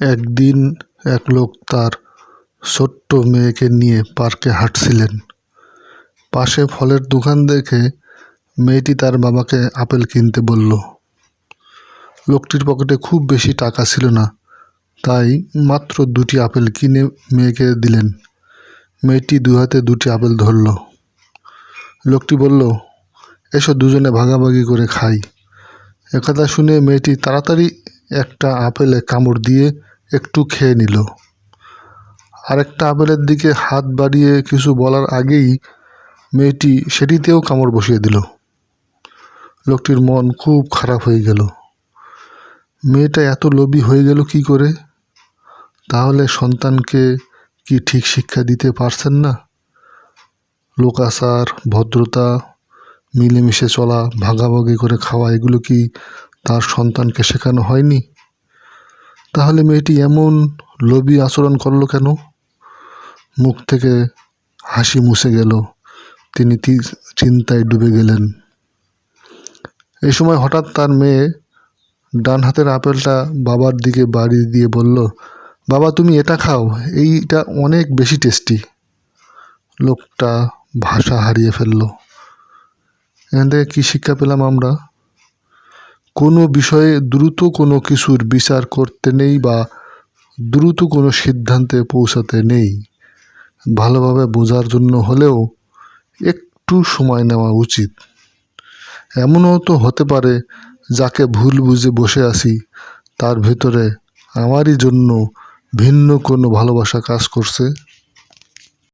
একদিন এক লোক তার ছোট্ট মেয়েকে নিয়ে পার্কে হাঁটছিলেন। পাশে ফলের দোকান দেখে মেয়েটি তার বাবাকে আপেল কিনতে বলল, লোকটির পকেটে খুব বেশি টাকা ছিল না, তাই মাত্র দুটি আপেল কিনে মেয়েকে দিলেন। মেয়েটি দু হাতে দুটি আপেল ধরল। লোকটি বলল, এসো দুজনে ভাগাভাগি করে খাই। একথা শুনে মেয়েটি তাড়াতাড়ি একটা আপেলে কামড় দিয়ে একটু খেয়ে নিল। আরেকটা আপেলের দিকে হাত বাড়িয়ে কিছু বলার আগেই মেয়েটি সেটিতেও কামড় বসিয়ে দিল। লোকটির মন খুব খারাপ হয়ে গেল। মেয়েটা এত লোভী হয়ে গেল কি করে? তাহলে সন্তানকে কি ঠিক শিক্ষা দিতে পারছেন না? লোকাচার ভদ্রতা, মিলেমিশে চলা, ভাগাভাগি করে খাওয়া, এগুলো কি তার সন্তানকে শেখানো হয়নি? তাহলে মেয়েটি এমন লোভী আচরণ করল কেন? মুখ থেকে হাসি মুছে গেল। তিনি চিন্তায় ডুবে গেলেন। এই সময় হঠাৎ তার মেয়ে ডান হাতের আপেলটা বাবার দিকে বাড়ি দিয়ে বলল, বাবা, তুমি এটা খাও, এইটা অনেক বেশি টেস্টি। লোকটা ভাষা হারিয়ে ফেলল। এখান থেকে কী শিক্ষা পেলাম আমরা? কোনো বিষয়ে দ্রুত কোনো কিছুর বিচার করতে নেই বা দ্রুত কোনো সিদ্ধান্তে পৌঁছাতে নেই। ভালোভাবে বোঝার জন্য হলেও একটু সময় নেওয়া উচিত। এমনও তো হতে পারে যাকে ভুল বুঝে বসে আছি, তার ভেতরে আমারই জন্য ভিন্ন কোনো ভালোবাসা কাজ করছে।